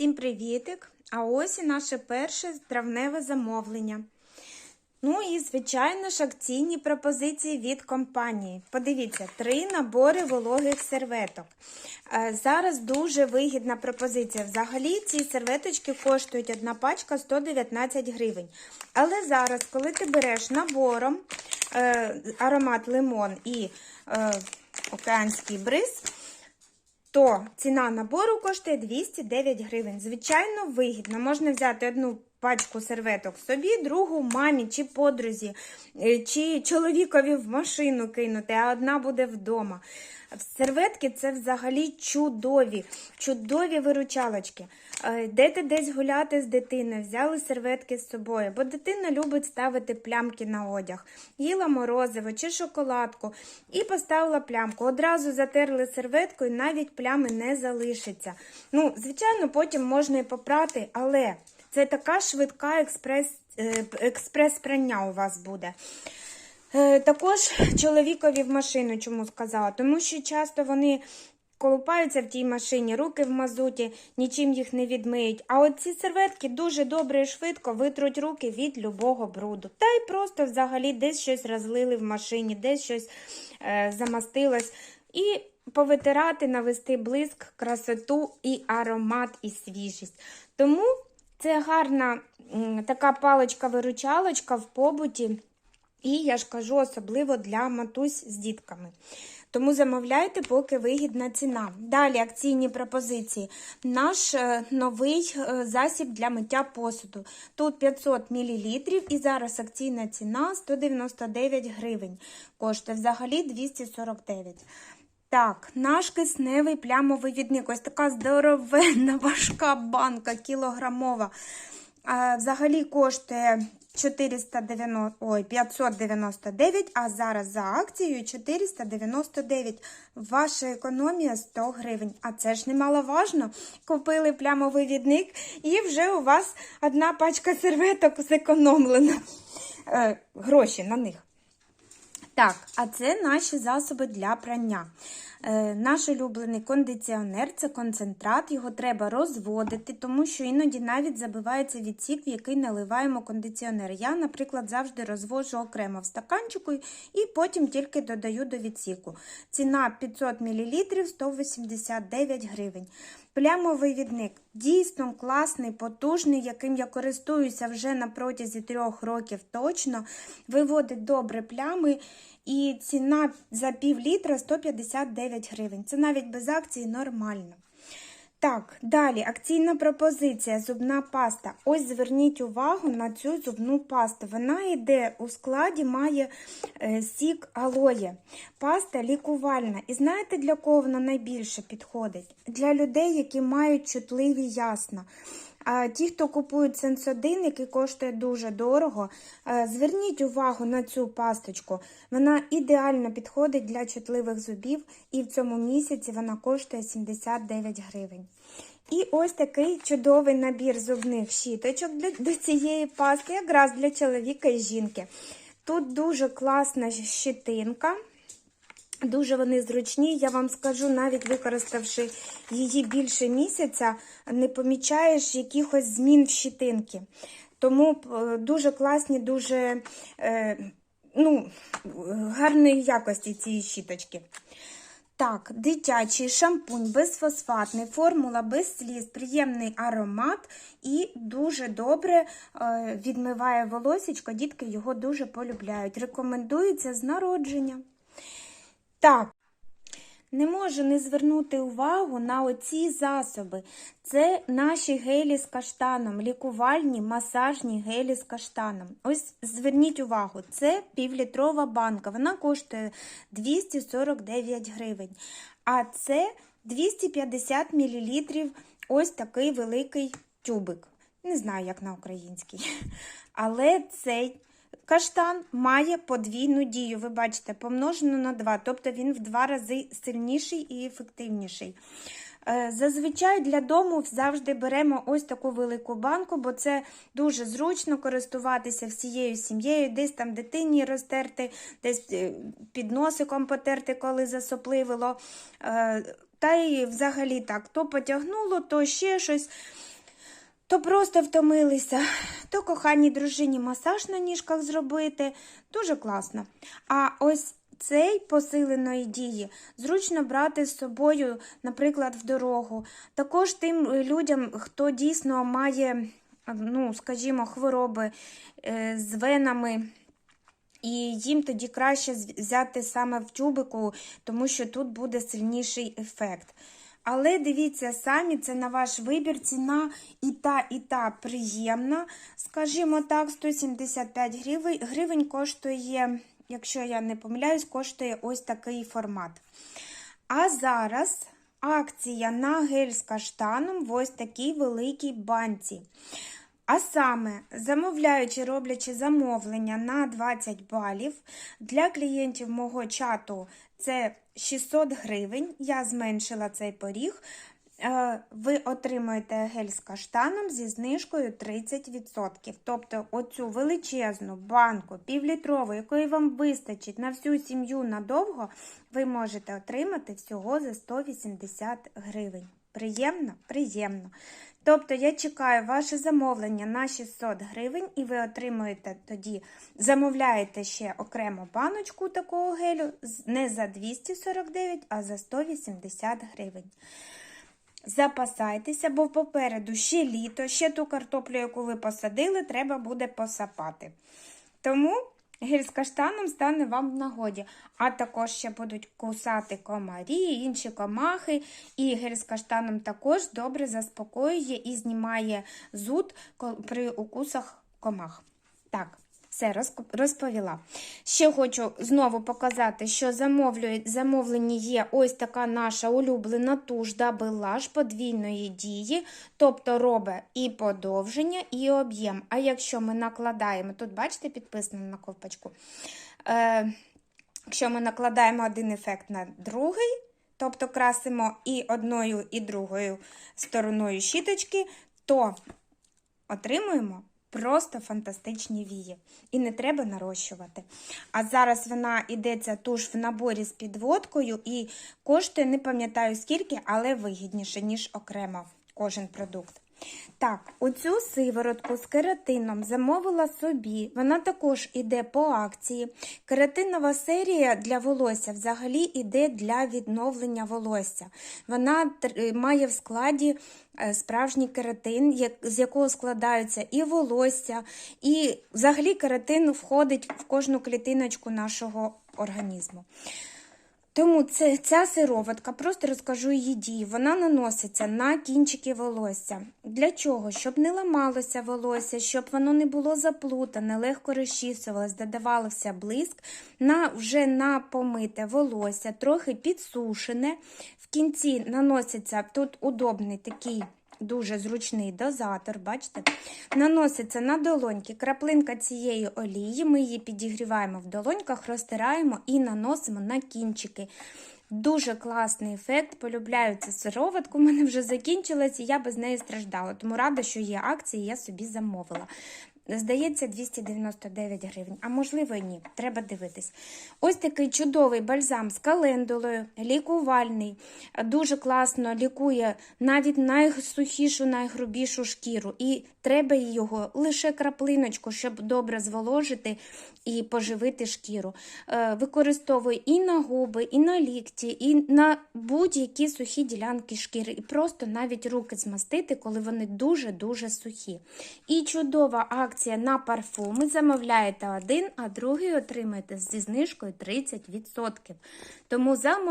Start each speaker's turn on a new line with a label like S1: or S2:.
S1: Всім привітик! А ось і наше перше травневе замовлення. Ну і, звичайно ж, акційні пропозиції від компанії. Подивіться, три набори вологих серветок. Е, Зараз дуже вигідна пропозиція. Взагалі ці серветочки коштують одна пачка 119 гривень. Але зараз, коли ти береш набором е, аромат лимон і е, океанський бриз, то ціна набору коштує 209 гривень. Звичайно, вигідно. Можна взяти одну пачку серветок собі, другу мамі чи подрузі, е, чи чоловікові в машину кинути, а одна буде вдома. Серветки це взагалі чудові, чудові виручалочки. Е, Йдете десь гуляти з дитиною, взяли серветки з собою, бо дитина любить ставити плямки на одяг. Їла морозиво чи шоколадку і поставила плямку. Одразу затерли серветкою, навіть плями не залишиться. Ну, звичайно, потім можна і попрати, але це така швидка експрес, е, експрес-прання у вас буде. Е, Також чоловікові в машину чому сказала, тому що часто вони колупаються в тій машині, руки в мазуті, нічим їх не відмиють. А от ці серветки дуже добре і швидко витруть руки від любого бруду. Та й просто взагалі десь щось розлили в машині, десь щось е, замастилось. І повитирати, навести блиск, красоту і аромат, і свіжість. Тому це гарна така паличка-виручалочка в побуті. І я ж кажу, особливо для матусь з дітками. Тому замовляйте, поки вигідна ціна. Далі акційні пропозиції. Наш е, новий е, засіб для миття посуду. Тут 500 мл і зараз акційна ціна 199 гривень. Коштує взагалі 249. Так, наш кисневий плямовий відник. Ось така здоровенна, важка банка, кілограмова. А, взагалі коштує 490, ой, 599, а зараз за акцією 499. Ваша економія 100 гривень. А це ж немаловажно. Купили плямовий відник і вже у вас одна пачка серветок зекономлена. Е, гроші на них. Так, а це наші засоби для прання. Е, наш улюблений кондиціонер це концентрат, його треба розводити, тому що іноді навіть забивається відсік, в який наливаємо кондиціонер. Я, наприклад, завжди розвожу окремо в стаканчику і потім тільки додаю до відсіку. Ціна 500 мл 189 гривень. Плямовий відник дійсно класний, потужний, яким я користуюся вже на протязі трьох років точно. Виводить добре плями. І ціна за пів літра 159 гривень. Це навіть без акції нормально. Так, далі акційна пропозиція зубна паста. Ось зверніть увагу на цю зубну пасту. Вона йде у складі, має е, сік алоє. Паста лікувальна. І знаєте, для кого вона найбільше підходить? Для людей, які мають чутливі ясна. Ті, хто купують сенсодин, який коштує дуже дорого, е, зверніть увагу на цю пасточку. Вона ідеально підходить для чутливих зубів, і в цьому місяці вона коштує 79 гривень. І ось такий чудовий набір зубних щіточок до цієї пасти, якраз для чоловіка і жінки. Тут дуже класна щитинка. Дуже вони зручні, я вам скажу, навіть використавши її більше місяця, не помічаєш якихось змін в щитинки. Тому е, дуже класні, дуже е, ну, гарної якості цієї щіточки. Так, дитячий шампунь безфосфатний, формула без сліз, приємний аромат і дуже добре е, відмиває волосечко. Дітки його дуже полюбляють. Рекомендується з народження. Так, не можу не звернути увагу на оці засоби. Це наші гелі з каштаном, лікувальні масажні гелі з каштаном. Ось зверніть увагу, це півлітрова банка. Вона коштує 249 гривень. А це 250 мл ось такий великий тюбик. Не знаю, як на українській. Але цей Каштан має подвійну дію, ви бачите, помножено на 2, тобто він в два рази сильніший і ефективніший. Е, Зазвичай для дому завжди беремо ось таку велику банку, бо це дуже зручно користуватися всією сім'єю, десь там дитині розтерти, десь е, під носиком потерти, коли засопливило. Е, Та й взагалі так, то потягнуло, то ще щось. То просто втомилися, то коханій дружині масаж на ніжках зробити. Дуже класно. А ось цей посиленої дії зручно брати з собою, наприклад, в дорогу. Також тим людям, хто дійсно має, ну, скажімо, хвороби е, з венами. І їм тоді краще взяти саме в тюбику, тому що тут буде сильніший ефект. Але дивіться самі, це на ваш вибір. Ціна і та, і та приємна. Скажімо так, 175 гривень, гривень коштує, якщо я не помиляюсь, коштує ось такий формат. А зараз акція на гель з каштаном в ось такій великій банці. А саме, замовляючи, роблячи замовлення на 20 балів, для клієнтів мого чату це 600 гривень. Я зменшила цей поріг. Е, Ви отримуєте гель з каштаном зі знижкою 30%. Тобто оцю величезну банку півлітрову, якої вам вистачить на всю сім'ю надовго, ви можете отримати всього за 180 гривень. Приємно? Приємно. Тобто я чекаю ваше замовлення на 600 гривень, і ви отримуєте тоді, замовляєте ще окремо баночку такого гелю не за 249, а за 180 гривень. Запасайтеся, бо попереду ще літо, ще ту картоплю, яку ви посадили, треба буде посапати. Тому гель з каштаном стане вам в нагоді. А також ще будуть кусати комарі, інші комахи. І гель з каштаном також добре заспокоює і знімає зуд при укусах комах. Так. Все розповіла. Ще хочу знову показати, що замовлені є ось така наша улюблена туш Double подвійної дії, тобто робить і подовження, і об'єм. А якщо ми накладаємо, тут бачите, підписано на ковпачку. Е, якщо ми накладаємо один ефект на другий, тобто красимо і одною, і другою стороною щіточки, то отримуємо просто фантастичні вії. І не треба нарощувати. А зараз вона йдеться туш в наборі з підводкою і коштує, не пам'ятаю скільки, але вигідніше, ніж окремо кожен продукт. Так, оцю сиворотку з кератином замовила собі. Вона також іде по акції. Кератинова серія для волосся взагалі іде для відновлення волосся. Вона має в складі е, справжній кератин, з якого складаються і волосся, і взагалі кератин входить в кожну клітиночку нашого організму. Тому це, ця сироватка, просто розкажу її дії. Вона наноситься на кінчики волосся. Для чого? Щоб не ламалося волосся, щоб воно не було заплутане, легко розчісувалось, додавався блиск на вже на помите волосся, трохи підсушене. В кінці наноситься тут удобний такий. Дуже зручний дозатор, бачите? Наноситься на долоньки краплинка цієї олії. Ми її підігріваємо в долоньках, розтираємо і наносимо на кінчики. Дуже класний ефект. Полюбляю цю сироватку. У мене вже закінчилась, і я без неї страждала. Тому рада, що є акції, я собі замовила. Здається, 299 гривень, а можливо і ні. Треба дивитись. Ось такий чудовий бальзам з календулою, лікувальний, дуже класно лікує навіть найсухішу, найгрубішу шкіру. І треба його лише краплиночку, щоб добре зволожити і поживити шкіру. Е, Використовую і на губи, і на лікті, і на будь-які сухі ділянки шкіри. І просто навіть руки змастити, коли вони дуже-дуже сухі. І чудова акція на парфуми. Замовляєте один, а другий отримаєте зі знижкою 30%. Тому замовляйте.